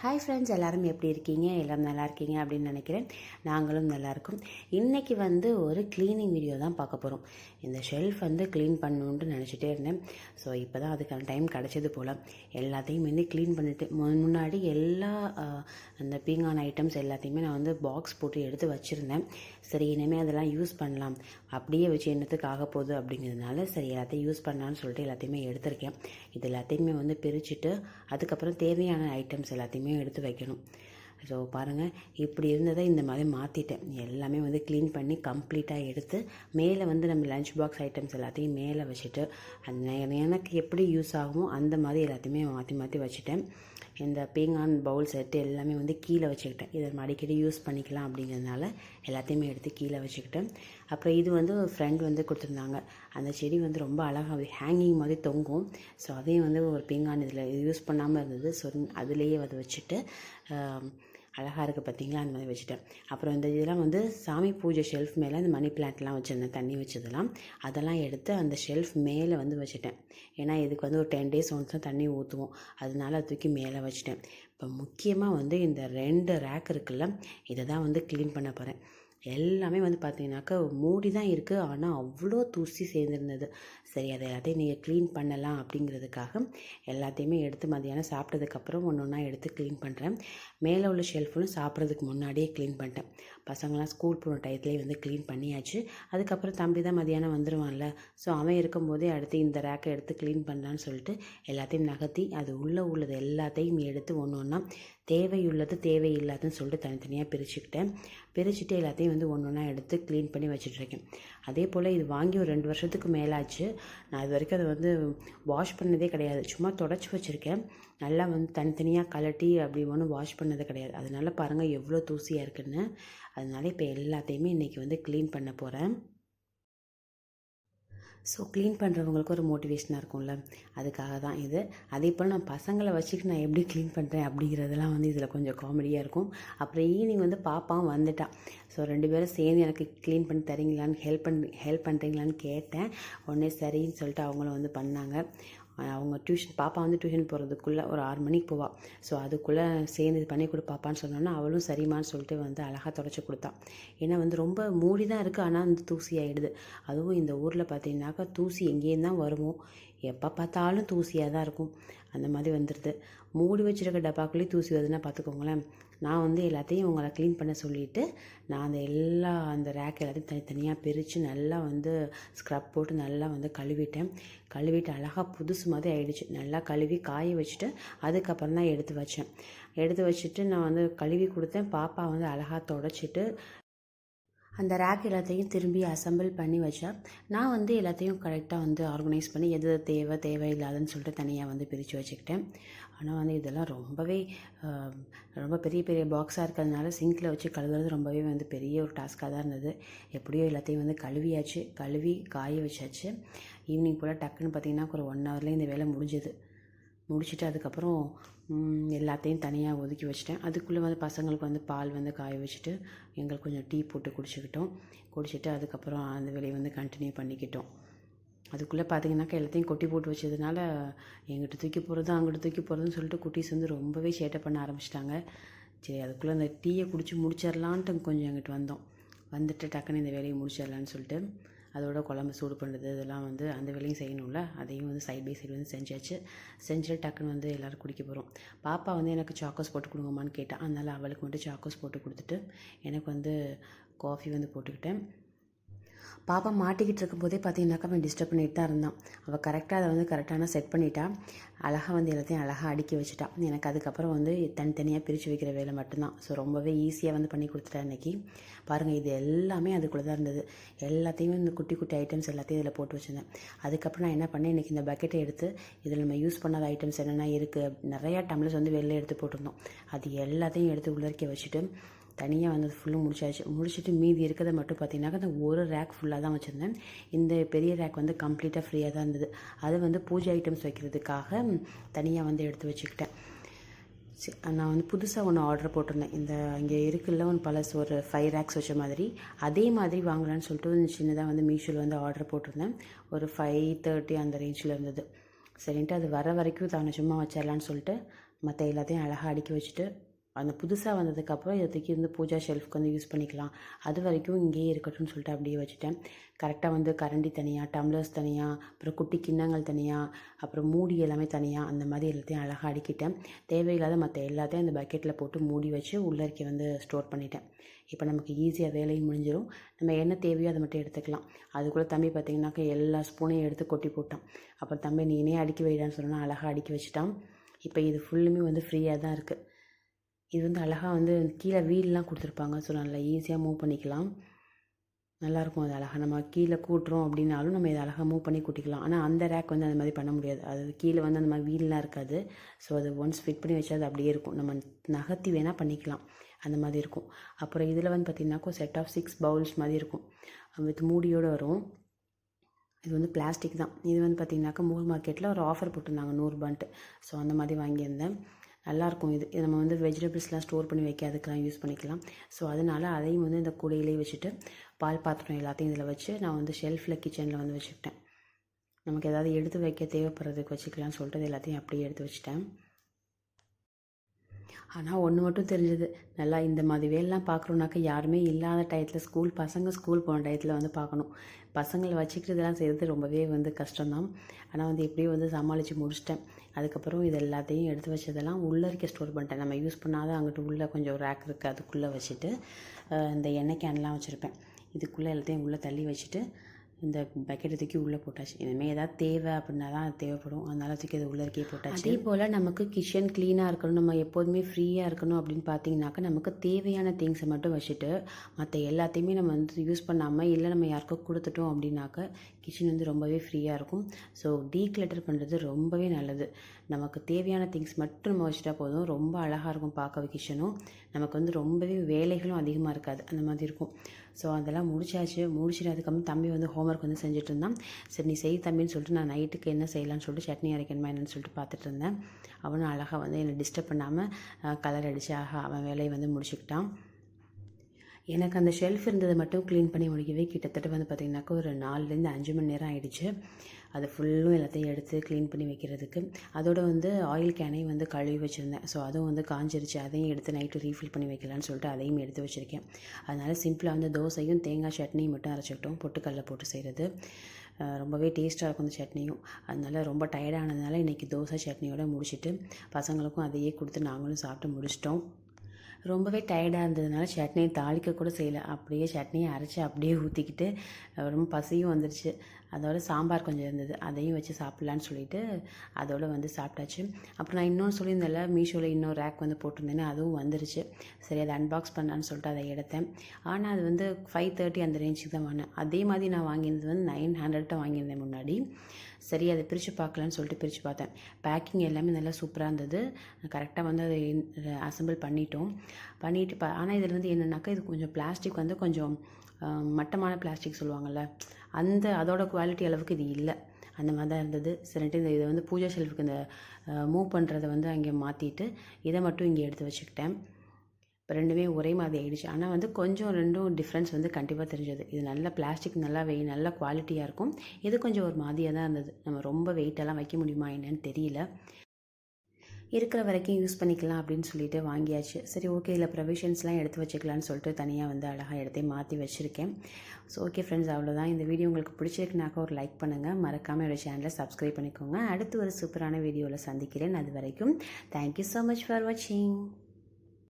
Hi friends எல்லோரும் எப்படி இருக்கீங்க? எல்லாம் நல்லா இருக்கீங்க அப்படின்னு நினைக்கிறேன். நாங்களும் நல்லாயிருக்கும் இன்றைக்கி வந்து ஒரு க்ளீனிங் வீடியோ தான் பார்க்க போகிறோம் இந்த ஷெல்ஃப் வந்து க்ளீன் பண்ணணுன்ட்டு நினச்சிட்டே இருந்தேன். ஸோ இப்போ தான் அதுக்கான டைம் கிடச்சது போல். எல்லாத்தையும் வந்து க்ளீன் பண்ணிட்டு முன்னாடி எல்லா அந்த பீங்கான் ஐட்டம்ஸ் எல்லாத்தையுமே நான் வந்து பாக்ஸ் போட்டு எடுத்து வச்சுருந்தேன். சரி இனிமேல் அதெல்லாம் யூஸ் பண்ணலாம். அப்படியே வச்சு என்னத்துக்கு ஆக போகுது அப்படிங்கிறதுனால சரி எல்லாத்தையும் யூஸ் பண்ணலான்னு சொல்லிட்டு எல்லாத்தையுமே எடுத்திருக்கேன். இது எல்லாத்தையுமே வந்து பிரிச்சுட்டு அதுக்கப்புறம் தேவையான ஐட்டம்ஸ் எல்லாத்தையுமே எடுத்து வைக்கணும். ஸோ பாருங்கள் இப்படி இருந்ததை இந்த மாதிரி மாற்றிட்டேன் எல்லாமே வந்து க்ளீன் பண்ணி கம்ப்ளீட்டாக எடுத்து மேலே வந்து நம்ம லஞ்ச் பாக்ஸ் ஐட்டம்ஸ் எல்லாத்தையும் மேலே வச்சுட்டு அந்த எனக்கு எப்படி யூஸ் ஆகுமோ அந்த மாதிரி எல்லாத்தையுமே மாற்றி மாற்றி வச்சுட்டேன். இந்த பீங்கான் பவுல் செட்டு எல்லாமே வந்து கீழே வச்சுக்கிட்டேன். இதை நம்ம அடிக்கடி யூஸ் பண்ணிக்கலாம் அப்படிங்கிறதுனால எல்லாத்தையுமே எடுத்து கீழே வச்சுக்கிட்டேன். அப்புறம் இது வந்து ஒரு ஃப்ரெண்ட் வந்து கொடுத்துருந்தாங்க. அந்த செடி வந்து ரொம்ப அழகாக ஹேங்கிங் மாதிரி தொங்கும். ஸோ அதையும் வந்து ஒரு பீங்கான் இதில் யூஸ் பண்ணாமல் இருந்தது. ஸோ அதுலேயே அதை வச்சுட்டு அழகாக இருக்குது பார்த்தீங்களா அந்த மாதிரி வச்சுட்டேன். அப்புறம் இந்த இதெல்லாம் வந்து சாமி பூஜை ஷெல்ஃப் மேலே இந்த மணி பிளான்ட்லாம் வச்சுருந்தேன். தண்ணி வச்சதெல்லாம். அதெல்லாம் எடுத்து அந்த ஷெல்ஃப் மேலே வந்து வச்சுட்டேன். ஏன்னா இதுக்கு வந்து ஒரு டென் டேஸ் ஒன்ஸ் தான் தண்ணி ஊற்றுவோம் அதனால தூக்கி மேலே வச்சுட்டேன். இப்போ முக்கியமாக வந்து இந்த ரெண்டு ரேக் இருக்குல்ல இதை தான் வந்து க்ளீன் பண்ண போகிறேன் எல்லாமே வந்து பார்த்தீங்கன்னாக்கா மூடி தான் இருக்குது ஆனால் அவ்வளோ தூசி சேர்ந்துருந்தது. சரி அதை எல்லாத்தையும் நீங்கள் க்ளீன் பண்ணலாம் அப்படிங்கிறதுக்காக எல்லாத்தையுமே எடுத்து மதியானம் சாப்பிட்டதுக்கப்புறம் ஒன்று ஒன்றா எடுத்து க்ளீன் பண்ணுறேன் மேலே உள்ள ஷெல்ஃபும் சாப்பிட்றதுக்கு முன்னாடியே க்ளீன் பண்ணிட்டேன். பசங்களாம் ஸ்கூல் போகிற டயத்துலேயே வந்து க்ளீன் பண்ணியாச்சு. அதுக்கப்புறம் தம்பி தான் மதியானம் வந்துடுவான்ல ஸோ அவன் இருக்கும்போதே அடுத்து இந்த ரேக்கை எடுத்து க்ளீன் பண்ணலான்னு சொல்லிட்டு எல்லாத்தையும் நகர்த்தி அது உள்ளே உள்ளது எல்லாத்தையும் எடுத்து ஒன்று ஒன்றா தேவையுள்ளது தேவையில்லாதுன்னு சொல்லிட்டு தனித்தனியாக பிரிச்சுக்கிட்டேன். பிரிச்சுட்டு எல்லாத்தையும் வந்து ஒன்று ஒன்றா எடுத்து க்ளீன் பண்ணி வச்சுட்ருக்கேன். அதே போல் இது வாங்கி ஒரு ரெண்டு வருஷத்துக்கு மேலாச்சு. நான் இது வரைக்கும் அதை வந்து வாஷ் பண்ணதே கிடையாது. சும்மா தொடச்சி வச்சுருக்கேன். நல்லா வந்து தனித்தனியாக கலட்டி அப்படி ஒன்றும் வாஷ் பண்ணது கிடையாது. அதனால் பாருங்கள் எவ்வளோ தூசியாக இருக்குன்னு. அதனால இப்போ எல்லாத்தையுமே இன்றைக்கி வந்து க்ளீன் பண்ண போகிறேன் ஸோ க்ளீன் பண்ணுறவங்களுக்கு ஒரு மோட்டிவேஷனாக இருக்கும்ல. அதுக்காக தான் இது. அதே போல் நான் பசங்களை வச்சுக்கிட்டு நான் எப்படி க்ளீன் பண்ணுறேன் அப்படிங்கிறதெல்லாம் வந்து இதில் கொஞ்சம் காமெடியாக இருக்கும். அப்புறம் ஈவினிங் வந்து பாப்பாவும் வந்துட்டான் ஸோ ரெண்டு பேரும் சேர்ந்து எனக்கு க்ளீன் பண்ணி தரீங்களான்னு ஹெல்ப் பண்ணி ஹெல்ப் பண்ணுறீங்களான்னு கேட்டேன். உடனே சரின்னு சொல்லிட்டு அவங்களும் வந்து பண்ணாங்க. அவங்க டியூஷன் பாப்பா வந்து டியூஷன் போகிறதுக்குள்ளே ஒரு ஆறு மணிக்கு போவாள் ஸோ அதுக்குள்ளே சேர்ந்து இது பண்ணி கொடு பாப்பான்னு சொன்னோன்னா அவளும் சரிம்மான்னு சொல்லிட்டு வந்து அழகாக தொடச்சி கொடுத்தா. ஏன்னா வந்து ரொம்ப மூடி தான் இருக்குது ஆனால் வந்து தூசி ஆகிடுது அதுவும் இந்த ஊரில் பார்த்தீங்கன்னாக்கா தூசி எங்கேயும் தான் வருமோ? எப்போ பார்த்தாலும் தூசியாக தான் இருக்கும். அந்த மாதிரி வந்துடுது மூடி வச்சுருக்க டப்பாக்குள்ளேயே தூசி வருதுன்னா பார்த்துக்கோங்களேன் நான் வந்து எல்லாத்தையும் உங்களை க்ளீன் பண்ண சொல்லிவிட்டு நான் அந்த எல்லா அந்த ரேக் எல்லாத்தையும் தனித்தனியாக பிரித்து நல்லா வந்து ஸ்க்ரப் போட்டு நல்லா வந்து கழுவிட்டேன். கழுவிட்டு அழகாக புதுசு மாதிரி ஆகிடுச்சு நல்லா கழுவி காய வச்சுட்டு அதுக்கப்புறம் தான் எடுத்து வச்சேன். எடுத்து வச்சுட்டு நான் வந்து கழுவி கொடுத்தேன். பாப்பா வந்து அழகாக தொடச்சிட்டு அந்த ரேக் எல்லாத்தையும் திரும்பி அசெம்பிள் பண்ணி வச்சா நான் வந்து எல்லாத்தையும் கரெக்டாக வந்து ஆர்கனைஸ் பண்ணி எது தேவை தேவையில்லாதுன்னு சொல்லிட்டு தனியாக வந்து பிரித்து வச்சுக்கிட்டேன். ஆனால் வந்து இதெல்லாம் ரொம்பவே ரொம்ப பெரிய பெரிய பாக்ஸாக இருக்கிறதுனால சிங்கில் வச்சு கழுவுறது ரொம்பவே வந்து பெரிய ஒரு டாஸ்க்காக தான் இருந்தது. எப்படியோ எல்லாத்தையும் வந்து கழுவியாச்சு கழுவி காய வச்சாச்சு. ஈவினிங் போல் டக்குன்னு பார்த்தீங்கன்னா ஒரு ஒன் ஹவர்லேயே இந்த வேலை முடிஞ்சுது. முடிச்சுட்டு அதுக்கப்புறம் எல்லாத்தையும் தனியாக ஒதுக்கி வச்சிட்டேன். அதுக்குள்ளே வந்து பசங்களுக்கு வந்து பால் வந்து காய வச்சுட்டு எங்களுக்கு கொஞ்சம் டீ போட்டு குடிச்சுக்கிட்டோம். குடிச்சிட்டு அதுக்கப்புறம் அந்த வேலையை வந்து கண்டினியூ பண்ணிக்கிட்டோம். அதுக்குள்ளே பார்த்தீங்கன்னாக்கா எல்லாத்தையும் கொட்டி போட்டு வச்சதுனால எங்கிட்ட தூக்கி போகிறது அங்கிட்ட தூக்கி போகிறதுன்னு சொல்லிட்டு குட்டீஸ் வந்து ரொம்பவே சேட்டை பண்ண ஆரம்பிச்சிட்டாங்க. சரி அதுக்குள்ளே அந்த டீயை குடிச்சு முடிச்சிடலான்ட்டு கொஞ்சம் எங்கிட்ட வந்தோம். வந்துட்டு டக்குன்னு இந்த வேலையை முடிச்சிடலான்னு சொல்லிட்டு அதோட குழம்பு சூடு பண்ணுறது இதெல்லாம் வந்து அந்த வேலையும் செய்யணும்ல. அதையும் வந்து சைட் பை சைடு வந்து செஞ்சாச்சு. செஞ்சுட்டு டக்குன்னு வந்து எல்லோரும் குடிக்க போகிறோம் பாப்பா வந்து எனக்கு சாக்கோஸ் போட்டு கொடுங்கம்மான்னு கேட்டால் அதனால் அவளுக்கு மட்டும் சாக்கோஸ் போட்டு கொடுத்துட்டு எனக்கு வந்து காஃபி வந்து போட்டுக்கிட்டேன். பாப்பா மாட்டிக்கிட்டு இருக்கும்போதே பார்த்தீங்கன்னாக்கா அவன் டிஸ்டர்ப் பண்ணிட்டு தான் இருந்தான். அவள் கரெக்டாக அதை வந்து கரெக்டான செட் பண்ணிட்டா. அழகாக வந்து எல்லாத்தையும் அழகாக அடுக்கி வச்சுட்டா. எனக்கு அதுக்கப்புறம் வந்து தனித்தனியாக பிரித்து வைக்கிற வேலை மட்டும்தான். ஸோ ரொம்பவே ஈஸியாக வந்து பண்ணி கொடுத்துட்டா அன்னைக்கு பாருங்கள் இது எல்லாமே அதுக்குள்ளே தான் இருந்தது. எல்லாத்தையுமே இந்த குட்டி குட்டி ஐட்டம்ஸ் எல்லாத்தையும் இதில் போட்டு வச்சுருந்தேன். அதுக்கப்புறம் நான் என்ன பண்ணேன் இன்றைக்கி இந்த பக்கெட்டை எடுத்து இதில் நம்ம யூஸ் பண்ணாத ஐட்டம்ஸ் என்னென்ன இருக்குது நிறையா டம்ளர்ஸ் வந்து வெளில எடுத்து போட்டிருந்தோம். அது எல்லாத்தையும் எடுத்து உள்ளரிக்க வச்சுட்டு தனியாக வந்து ஃபுல்லும் முடிச்சாச்சு. முடிச்சுட்டு மீதி இருக்கிறத மட்டும் பார்த்தீங்கன்னாக்கா அந்த ஒரு ரேக் ஃபுல்லாக தான் வச்சுருந்தேன். இந்த பெரிய ரேக் வந்து கம்ப்ளீட்டாக ஃப்ரீயாக தான் இருந்தது. அது வந்து பூஜை ஐட்டம்ஸ் வைக்கிறதுக்காக தனியாக வந்து எடுத்து வச்சுக்கிட்டேன். சரி நான் வந்து புதுசாக ஒன்று ஆர்டர் போட்டிருந்தேன். இந்த இங்கே இருக்குல்ல ஒன்று பழசு ஒரு ஃபைவ் ரேக்ஸ் வச்ச மாதிரி. அதே மாதிரி வாங்கலான்னு சொல்லிட்டு ஒரு சின்னதாக வந்து மீஷோவில் வந்து ஆர்டர் போட்டிருந்தேன். ஒரு ஃபைவ் தேர்ட்டி அந்த ரேஞ்சில் இருந்தது. சரின்ட்டு அது வர வரைக்கும் தானே சும்மா வச்சிடலான்னு சொல்லிட்டு மற்ற எல்லாத்தையும் அழகாக அடுக்கி வச்சுட்டு அந்த புதுசாக வந்ததுக்கப்புறம் இதை தூக்கி வந்து பூஜா ஷெல்ஃப்க்கு வந்து யூஸ் பண்ணிக்கலாம். அது வரைக்கும் இங்கேயே இருக்கட்டும்னு சொல்லிட்டு அப்படியே வச்சுட்டேன். கரெக்டாக வந்து கரண்டி தனியாக டம்ளர்ஸ் தனியாக அப்புறம் குட்டி கிண்ணங்கள் தனியாக அப்புறம் மூடி எல்லாமே தனியாக அந்த மாதிரி எல்லாத்தையும் அழகாக அடிக்கிட்டேன். தேவையில்லாத மற்ற எல்லாத்தையும் அந்த பக்கெட்டில் போட்டு மூடி வச்சு உள்ளறக்கி வந்து ஸ்டோர் பண்ணிட்டேன். இப்போ நமக்கு ஈஸியாக வேலையும் முடிஞ்சிடும் நம்ம என்ன தேவையோ அதை மட்டும் எடுத்துக்கலாம். அதுக்குள்ளே தம்பி பார்த்தீங்கன்னாக்கா எல்லா ஸ்பூனையும் எடுத்து கொட்டி போட்டான். அப்புறம் தம்பி நீனே அடுக்கி வைடான்னு சொன்னால் அழகாக அடுக்கி வச்சுட்டான். இப்போ இது ஃபுல்லுமே வந்து ஃப்ரீயாக தான் இருக்குது இது வந்து அழகாக வந்து கீழே வீல்லாம் கொடுத்துருப்பாங்க. ஸோ நல்லா ஈஸியாக மூவ் பண்ணிக்கலாம். நல்லாயிருக்கும் அது அழகாக நம்ம கீழே கூட்டுறோம் அப்படின்னாலும் நம்ம இதை அழகாக மூவ் பண்ணி கூட்டிக்கலாம். ஆனால் அந்த ரேக் வந்து அந்த மாதிரி பண்ண முடியாது. அது கீழே வந்து அந்த மாதிரி வீல்லாம் இருக்காது. ஸோ அது ஒன்ஸ் ஃபிட் பண்ணி வச்சா அது அப்படியே இருக்கும். நம்ம நகர்த்தி வேணால் பண்ணிக்கலாம். அந்த மாதிரி இருக்கும். அப்புறம் இதில் வந்து பார்த்திங்கனாக்கா செட் ஆஃப் சிக்ஸ் பவுல்ஸ் மாதிரி இருக்கும். வித் மூடியோடு வரும். இது வந்து பிளாஸ்டிக் தான். இது வந்து பார்த்திங்கனாக்கா மூர் மார்க்கெட்டில் ஒரு ஆஃபர் போட்டிருந்தாங்க நூறுரூபான்ட்டு ஸோ அந்த மாதிரி வாங்கியிருந்தேன். நல்லாயிருக்கும் இது இது நம்ம வந்து வெஜிடபிள்ஸ்லாம் ஸ்டோர் பண்ணி வைக்க அதுக்கெலாம் யூஸ் பண்ணிக்கலாம். ஸோ அதனால் அதையும் வந்து இந்த கூடையிலே வச்சுட்டு பால் பாத்திரம் எல்லாத்தையும் இதில் வச்சு நான் வந்து ஷெல்ஃபில் கிச்சனில் வந்து வச்சுக்கிட்டேன். நமக்கு ஏதாவது எடுத்து வைக்க தேவைப்படுறதுக்கு வச்சுக்கலாம்னு சொல்லிட்டு இது எல்லாத்தையும் அப்படியே எடுத்து வச்சுட்டேன். ஆனால் ஒன்று மட்டும் தெரிஞ்சது. நல்லா இந்த மாதிரி வேலைலாம் பார்க்குறோன்னாக்கா யாருமே இல்லாத டயத்தில் ஸ்கூல் பசங்க ஸ்கூல் போன டயத்தில் வந்து பார்க்கணும் பசங்களை வச்சுக்கிறதுலாம் செய்கிறது ரொம்பவே வந்து கஷ்டம்தான். ஆனால் வந்து எப்படியும் வந்து சமாளித்து முடிச்சிட்டேன். அதுக்கப்புறம் இது எல்லாத்தையும் எடுத்து வச்சதெல்லாம் உள்ளரிக்க ஸ்டோர் பண்ணிட்டேன். நம்ம யூஸ் பண்ணாத அங்கிட்டு உள்ளே கொஞ்சம் ரேக் இருக்குது அதுக்குள்ளே வச்சுட்டு இந்த எண்ணெய் கேன்லாம் வச்சுருப்பேன். இதுக்குள்ளே எல்லாத்தையும் உள்ளே தள்ளி வச்சுட்டு இந்த பக்கெட்டை தூக்கி உள்ளே போட்டாச்சு. இனிமேல் ஏதாவது தேவை அப்படின்னா தான் அது தேவைப்படும். அதனால தூக்கி அது உள்ளே இருக்கே போட்டாச்சு. அதே போல் நமக்கு கிச்சன் க்ளீனாக இருக்கணும். நம்ம எப்போதுமே ஃப்ரீயாக இருக்கணும் அப்படின்னு பார்த்தீங்கன்னாக்கா நமக்கு தேவையான திங்ஸை மட்டும் வச்சுட்டு மற்ற எல்லாத்தையுமே நம்ம வந்து யூஸ் பண்ணாமல் இல்லை நம்ம யாருக்கோ கொடுத்துட்டோம் அப்படின்னாக்க கிச்சன் வந்து ரொம்பவே ஃப்ரீயாக இருக்கும். ஸோ டீக்ளட்டர் பண்ணுறது ரொம்பவே நல்லது. நமக்கு தேவையான திங்ஸ் மட்டும் நம்ம வச்சுட்டா போதும். ரொம்ப அழகாக இருக்கும் பார்க்கவே கிச்சனும் நமக்கு வந்து ரொம்பவே வேலைகளும் அதிகமாக இருக்காது. அந்த மாதிரி இருக்கும். ஸோ அதெல்லாம் முடிச்சாச்சு. முடிச்சுட்டு அதுக்கப்புறம் தம்பி வந்து ஹோம்ஒர்க் வந்து செஞ்சுட்டு இருந்தான். சரி நீ செய் தம்பின்னு சொல்லிட்டு நான் நைட்டுக்கு என்ன செய்யலாம்னு சொல்லிட்டு சட்னி அரைக்கணுமா என்னன்னு சொல்லிட்டு பார்த்துட்டு இருந்தேன். அவனும் அழகாக வந்து என்னை டிஸ்டர்ப் பண்ணாமல் கலர் அடித்து ஆக அவன் வேலையை வந்து முடிச்சுக்கிட்டான். எனக்கு அந்த ஷெல்ஃப் இருந்ததை மட்டும் க்ளீன் பண்ணி முடிக்கவே கிட்டத்தட்ட வந்து பார்த்திங்கனாக்கா ஒரு நாலுலேருந்து அஞ்சு மணி நேரம் ஆகிடுச்சு அது ஃபுல்லும் எல்லாத்தையும் எடுத்து க்ளீன் பண்ணி வைக்கிறதுக்கு. அதோட வந்து ஆயில் கேனையும் வந்து கழுவி வச்சுருந்தேன். ஸோ அதுவும் வந்து காஞ்சிருச்சு. அதையும் எடுத்து நைட்டு ரீஃபில் பண்ணி வைக்கலான்னு சொல்லிட்டு அதையும் எடுத்து வச்சுருக்கேன். அதனால் சிம்பிளாக வந்து தோசையும் தேங்காய் சட்னியும் மட்டும் அரைச்சிக்கிட்டோம். பொட்டுக்கல்ல போட்டு செய்கிறது ரொம்பவே டேஸ்ட்டாக இருக்கும் அந்த சட்னியும். அதனால் ரொம்ப டயர்டானதுனால இன்றைக்கி தோசை சட்னியோடு முடிச்சுட்டு பசங்களுக்கும் அதையே கொடுத்து நாங்களும் சாப்பிட்டு முடிச்சிட்டோம். ரொம்பவே டயர்டாக இருந்ததுனால சட்னியை தாளிக்க கூட செய்யலை. அப்படியே சட்னியை அரைச்சி அப்படியே ஊற்றிக்கிட்டு ரொம்ப பசியும் வந்துடுச்சு அதோட சாம்பார் கொஞ்சம் இருந்தது. அதையும் வச்சு சாப்பிட்லான்னு சொல்லிட்டு அதோட வந்து சாப்பிட்டாச்சு. அப்புறம் நான் இன்னொன்று சொல்லியிருந்தேன்ல மீஷோவில் இன்னொரு ரேக் வந்து போட்டிருந்தேன்னு அதுவும் வந்துருச்சு. சரி அதை அன்பாக்ஸ் பண்ணலான்னு சொல்லிட்டு அதை எடுத்தேன். ஆனால் அது வந்து ஃபைவ் தேர்ட்டி அந்த ரேஞ்சுக்கு தான் வாங்கினேன். அதே மாதிரி நான் வாங்கியிருந்தது வந்து நைன் ஹண்ட்ரட்ட வாங்கியிருந்தேன் முன்னாடி. சரி அதை பிரித்து பார்க்கலான்னு சொல்லிட்டு பிரித்து பார்த்தேன். பேக்கிங் எல்லாமே நல்லா சூப்பராக இருந்தது. கரெக்டாக வந்து அதை அசம்பிள் பண்ணிட்டோம். பண்ணிட்டு ப ஆனால் இதில் வந்து என்னென்னாக்கா இது கொஞ்சம் பிளாஸ்டிக் வந்து கொஞ்சம் மட்டமான பிளாஸ்டிக் சொல்லுவாங்கள்ல அந்த அதோட குவாலிட்டி அளவுக்கு இது இல்லை. அந்த மாதிரி தான் இருந்தது சரின்ட்டு இந்த இதை வந்து பூஜா ஷெல்ஃபுக்கு இந்த மூவ் பண்ணுறதை வந்து அங்கே மாற்றிட்டு இதை மட்டும் இங்கே எடுத்து வச்சுக்கிட்டேன். இப்போ ரெண்டுமே ஒரே மாதிரி ஆகிடுச்சு ஆனால் வந்து கொஞ்சம் ரெண்டும் டிஃப்ரென்ஸ் வந்து கண்டிப்பாக தெரிஞ்சது. இது நல்ல பிளாஸ்டிக் நல்லா வெய் நல்ல குவாலிட்டியாக இருக்கும். இது கொஞ்சம் ஒரு மாதிரியாக தான் இருந்தது. நம்ம ரொம்ப வெயிட்டெல்லாம் வைக்க முடியுமா என்னன்னு தெரியல. இருக்கிற வரைக்கும் யூஸ் பண்ணிக்கலாம் அப்படின்னு சொல்லிட்டு வாங்கியாச்சு. சரி ஓகே இதில் ப்ரொவிஷன்ஸ்லாம் எடுத்து வச்சுக்கலான்னு சொல்லிட்டு தனியாக வந்து அழகாக எடுத்தே மாற்றி வச்சுருக்கேன். ஸோ ஓகே ஃப்ரெண்ட்ஸ் அவ்வளோதான் இந்த வீடியோ உங்களுக்கு பிடிச்சிருக்குனாக்கா ஒரு லைக் பண்ணுங்கள் மறக்காமல் என்னோடய சேனலை சப்ஸ்கிரைப் பண்ணிக்கோங்க. அடுத்து ஒரு சூப்பரான வீடியோவில் சந்திக்கிறேன். அது வரைக்கும் தேங்க்யூ ஸோ மச் ஃபார் வாட்சிங்